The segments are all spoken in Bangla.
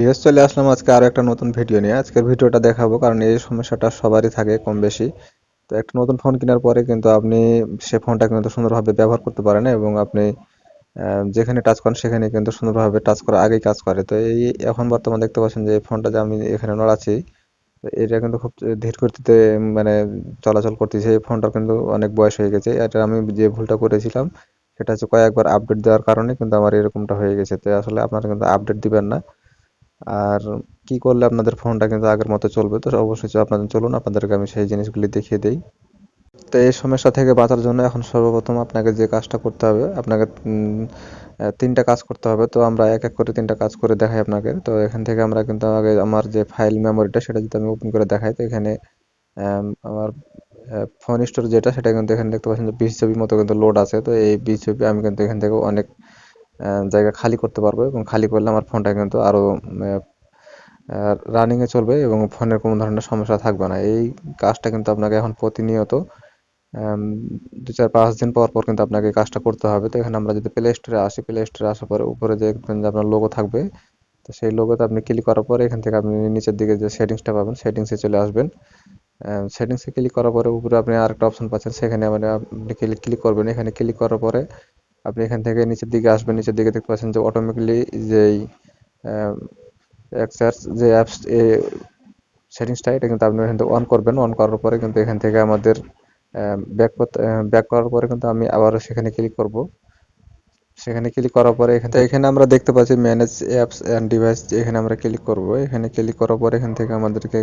ভিএস চলে আসলাম আজকে আরও একটা নতুন ভিডিও নিয়ে। আজকের ভিডিওটা দেখাবো কারণ এই সমস্যাটা সবারই থাকে কম বেশি তো একটা নতুন ফোন কেনার পরে কিন্তু আপনি সে ফোনটা কিন্তু সুন্দরভাবে ব্যবহার করতে পারেন এবং আপনি যেখানে টাচ করেন সেখানে কিন্তু সুন্দরভাবে টাচ করা আগেই কাজ করে। তো এই এখন বর্তমানে দেখতে পাচ্ছেন যে ফোনটা যে আমি এখানে নড়াচ্ছি এটা কিন্তু খুব ধীর গতিতে মানে চলাচল করতেছে। এই ফোনটার কিন্তু অনেক বয়স হয়ে গেছে। এটা আমি যে ভুলটা করেছিলাম, সেটা হচ্ছে কয়েকবার আপডেট দেওয়ার কারণে কিন্তু আমার এরকমটা হয়ে গেছে। তো আসলে আপনারা কিন্তু আপডেট দিবেন না। আর কি করলে আপনাদের ফোনটা কিন্তু আগের মতো চলবে? তো অবশ্যই আপনাদের চলুন আপনাদেরকে আমি সেই জিনিসগুলি দেখিয়ে দিই। তো এই সমস্যা থেকে বাঁচার জন্য এখন সর্বপ্রথম আপনাকে যে কাজটা করতে হবে আপনাকে তিনটা কাজ করতে হবে। তো আমরা এক এক করে তিনটা কাজ করে দেখাই আপনাকে। তো এখান থেকে আমরা কিন্তু আগে আমার যে ফাইল মেমোরিটা সেটা যদি আমি ওপেন করে দেখাই তো এখানে আম, আমার ফোন স্টোর যেটা সেটা কিন্তু এখানে দেখতে পাচ্ছেন যে বিশ জিবি মতো কিন্তু লোড আছে। তো এই বিশ জিবি আমি কিন্তু এখান থেকে অনেক জায়গা খালি করতে পারব এবং খালি করলে আমার ফোনটা কিন্তু আরও রানিংয়ে চলবে এবং ফোনের কোনো ধরনের সমস্যা থাকবে না। এই কাজটা কিন্তু আপনাকে এখন প্রতিনিয়ত দু চার পাঁচ দিন পর পর কিন্তু আপনাকে কাজটা করতে হবে। তো এখানে আমরা যদি প্লে স্টোরে আসি প্লে স্টোরে আসার পরে উপরে দেখবেন যে আপনার লোগো থাকবে, তো সেই লোগোতে আপনি ক্লিক করার পরে এখান থেকে আপনি নিচের দিকে যে সেটিংসটা পাবেন সেটিংসে চলে আসবেন। সেটিংসে ক্লিক করার পরে উপরে আপনি আরেকটা অপশন পাচ্ছেন, সেখানে মানে আপনি ক্লিক ক্লিক করবেন। এখানে ক্লিক করার পরে আপনি এখান থেকে নিচের দিকে আসবেন, নিচের দিকে দেখতে পাচ্ছেন যে অটোমেটিকলি যেই এক্সার্স যে অ্যাপস সেটিংসটা এটা কিন্তু আপনি এখান থেকে অন করবেন। অন করার পরে কিন্তু এখান থেকে আমাদের ব্যাক ব্যাক করার পরে কিন্তু আমি আবারও সেখানে ক্লিক করব। সেখানে ক্লিক করার পরে এখান থেকে, এখানে আমরা দেখতে পাচ্ছি ম্যানেজ অ্যাপস অ্যান্ড ডিভাইস এখানে আমরা ক্লিক করব। এখানে ক্লিক করার পরে এখান থেকে আমাদেরকে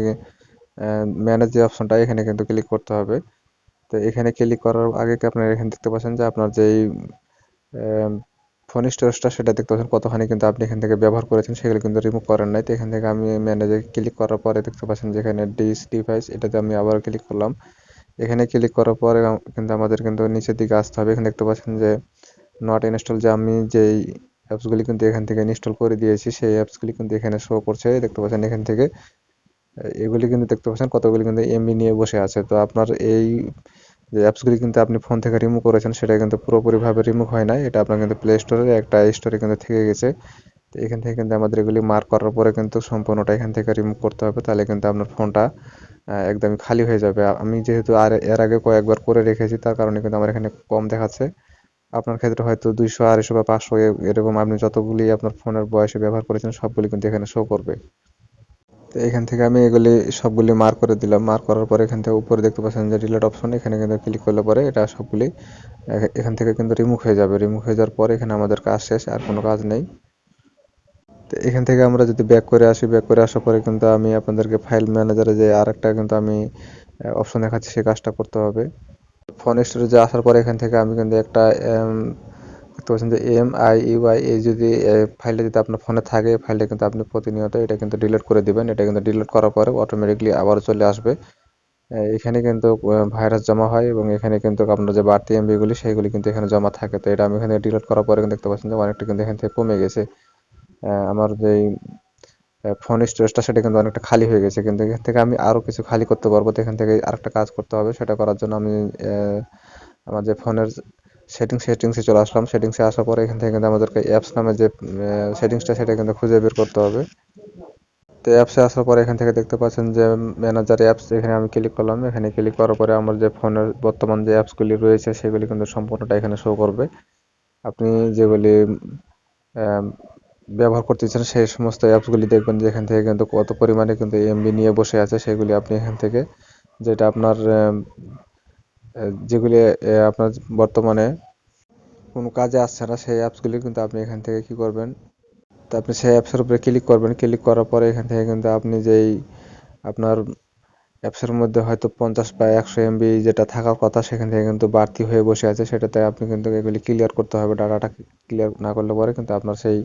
ম্যানেজ যে অপশনটা এখানে কিন্তু ক্লিক করতে হবে। তো এখানে ক্লিক করার আগে আপনারা এখানে দেখতে পাচ্ছেন যে আপনার যেই ফোন স্টোরেজটা সেটা দেখতে পাচ্ছেন কতখানি কিন্তু আপনি এখান থেকে ব্যবহার করেছেন, সেগুলো কিন্তু রিমুভ করেন নাই। তো এখান থেকে আমি ম্যানেজে ক্লিক করার পরে দেখতে পাচ্ছেন যেখানে ডিস ডিভাইস এটাতে আমি আবার ক্লিক করলাম। এখানে ক্লিক করার পরে কিন্তু আমাদের কিন্তু নিচের দিকে আসতে হবে। এখানে দেখতে পাচ্ছেন যে নট ইনস্টল যে আমি যেই অ্যাপসগুলি কিন্তু এখান থেকে ইনস্টল করে দিয়েছি, সেই অ্যাপসগুলি কিন্তু এখানে শো করছে। দেখতে পাচ্ছেন এখান থেকে, এগুলি কিন্তু দেখতে পাচ্ছেন কতগুলি কিন্তু এমবি নিয়ে বসে আছে। তো আপনার এই যে অ্যাপসগুলি কিন্তু আপনি ফোন থেকে রিমুভ করেছেন, সেটা কিন্তু পুরোপুরিভাবে রিমুভ হয় নাই। এটা আপনার কিন্তু প্লে স্টোরের একটা স্টোরে কিন্তু থেকে গেছে। তো এখান থেকে কিন্তু আমাদের এগুলি মার্ক করার পরে কিন্তু সম্পূর্ণটা এখান থেকে রিমুভ করতে হবে। তাহলে কিন্তু আপনার ফোনটা একদমই খালি হয়ে যাবে। আমি যেহেতু আর এর আগে কয়েকবার করে রেখেছি, তার কারণে কিন্তু আমার এখানে কম দেখাচ্ছে। আপনার ক্ষেত্রে হয়তো দুইশো, আড়াইশো বা পাঁচশো এরকম আপনি যতগুলি আপনার ফোনের বয়সে ব্যবহার করেছেন, সবগুলি কিন্তু এখানে শো করবে। তো এখান থেকে আমি এগুলি সবগুলি মার্ক করে দিলাম। মার্ক করার পরে এখান থেকে উপরে দেখতে পাচ্ছেন যে ডিলেট অপশন এখানে কিন্তু ক্লিক করলে পরে এটা সবগুলি এখান থেকে কিন্তু রিমুভ হয়ে যাবে। রিমুভ হয়ে যাওয়ার পরে এখানে আমাদের কাজ শেষ, আর কোনো কাজ নেই। তো এখান থেকে আমরা যদি ব্যাক করে আসি ব্যাক করে আসার পরে কিন্তু আমি আপনাদেরকে ফাইল ম্যানেজারে যে আরেকটা কিন্তু আমি অপশন দেখাচ্ছি সেই কাজটা করতে হবে। ফোন স্টোরেজে আসার পরে এখান থেকে আমি কিন্তু একটা দেখতে পাচ্ছেন যে এম আই ইউআই এই যদি ফাইলটা যদি আপনার ফোনে থাকে ফাইলটা কিন্তু আপনি প্রতিনিয়ত এটা কিন্তু ডিলিট করে দিবেন। এটা কিন্তু ডিলিট করার পরে অটোমেটিকলি আবার চলে আসবে। এখানে কিন্তু ভাইরাস জমা হয় এবং এখানে কিন্তু আপনার যে বাড়তি এমবিগুলি সেইগুলি কিন্তু এখানে জমা থাকে। তো এটা আমি এখানে ডিলিট করার পরে কিন্তু দেখতে পাচ্ছেন যে অনেকটা কিন্তু এখান থেকে কমে গেছে। আমার যেই ফোন স্টোরেজটা সেটা কিন্তু অনেকটা খালি হয়ে গেছে। কিন্তু এখান থেকে আমি আরও কিছু খালি করতে পারব। তো এখান থেকে আরেকটা কাজ করতে হবে। সেটা করার জন্য আমি আমার যে ফোনের সেটিংস সেটিংসে চলে আসলাম। সেটিংসে আসার পরে এখান থেকে কিন্তু আমাদেরকে অ্যাপস নামে যে সেটিংসটা সেটা কিন্তু খুঁজে বের করতে হবে। তো অ্যাপসে আসার পরে এখান থেকে দেখতে পাচ্ছেন যে ম্যানেজার অ্যাপস এখানে আমি ক্লিক করলাম। এখানে ক্লিক করার পরে আমার যে ফোনের বর্তমান যে অ্যাপসগুলি রয়েছে, সেগুলি কিন্তু সম্পূর্ণটা এখানে শো করবে। আপনি যেগুলি ব্যবহার করতেছেন সেই সমস্ত অ্যাপসগুলি দেখবেন যে এখান থেকে কিন্তু কত পরিমাণে কিন্তু এমবি নিয়ে বসে আছে। সেগুলি আপনি এখান থেকে যেটা আপনার যেগুলি আপনার বর্তমানে কোনো কাজে আসছে না, সেই অ্যাপসগুলি কিন্তু আপনি এখান থেকে কি করবেন? তো আপনি সেই অ্যাপসের উপরে ক্লিক করবেন। ক্লিক করার পরে এখান থেকে কিন্তু আপনি যেই আপনার অ্যাপসের মধ্যে হয়তো পঞ্চাশ বা একশো এমবি যেটা থাকার কথা, সেখান থেকে কিন্তু বাড়তি হয়ে বসে আছে। সেটাতে আপনি কিন্তু এগুলি ক্লিয়ার করতে হবে। ডাটাটা ক্লিয়ার না করলে পরে কিন্তু আপনার সেই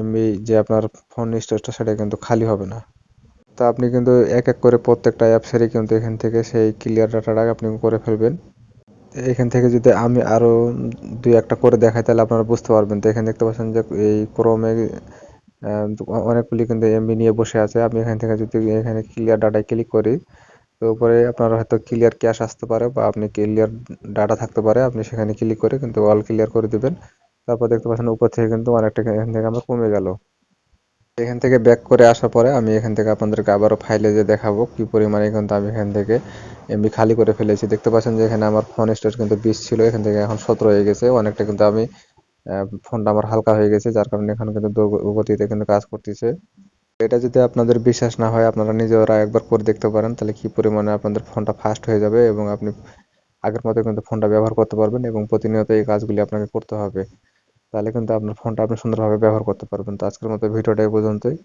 এমবি যে আপনার ফোন স্টোরেজটা সেটা কিন্তু খালি হবে না। তো আপনি কিন্তু এক এক করে প্রত্যেকটা অ্যাপসেরই কিন্তু এখান থেকে সেই ক্লিয়ার ডাটাটা আপনি করে ফেলবেন। এখান থেকে যদি আমি আরও দুই একটা করে দেখাই, তাহলে আপনারা বুঝতে পারবেন। তো এখানে দেখতে পাচ্ছেন যে এই ক্রোমে অনেকগুলি কিন্তু এমবি নিয়ে বসে আছে। আমি এখান থেকে যদি এখানে ক্লিয়ার ডাটায় ক্লিক করি, তো উপরে আপনার হয়তো ক্লিয়ার ক্যাশ আসতে পারে বা আপনি ক্লিয়ার ডাটা থাকতে পারে। আপনি সেখানে ক্লিক করে কিন্তু অল ক্লিয়ার করে দিবেন। তারপর দেখতে পাচ্ছেন উপর থেকে কিন্তু অনেকটা এখান থেকে আমার কমে গেল। এখান থেকে ব্যাক করে আসার পরে আমি এখান থেকে আপনাদেরকে আবারও ফাইলে যে দেখাবো কি পরিমাণে কিন্তু আমি এখান থেকে এমবি খালি করে ফেলেছি। দেখতে পাচ্ছেন যে এখানে আমার ফোন স্টোরেজ কিন্তু বিশ ছিল, এখান থেকে এখন সতেরো হয়ে গেছে। অনেকটা কিন্তু আমি ফোনটা আমার হালকা হয়ে গেছে, যার কারণে এখন কিন্তু গতিতে কিন্তু কাজ করতেছে। এটা যদি আপনাদের বিশ্বাস না হয়, আপনারা নিজেরা একবার করে দেখতে পারেন, তাহলে কি পরিমাণে আপনাদের ফোনটা ফাস্ট হয়ে যাবে এবং আপনি আগের মতো কিন্তু ফোনটা ব্যবহার করতে পারবেন এবং প্রতিনিয়ত এই কাজগুলি আপনাকে করতে হবে। তাহলে কিন্তু আপনার ফোনটা আপনি সুন্দরভাবে ব্যবহার করতে পারবেন। তো আজকের মতো ভিডিওটা এই পর্যন্তই।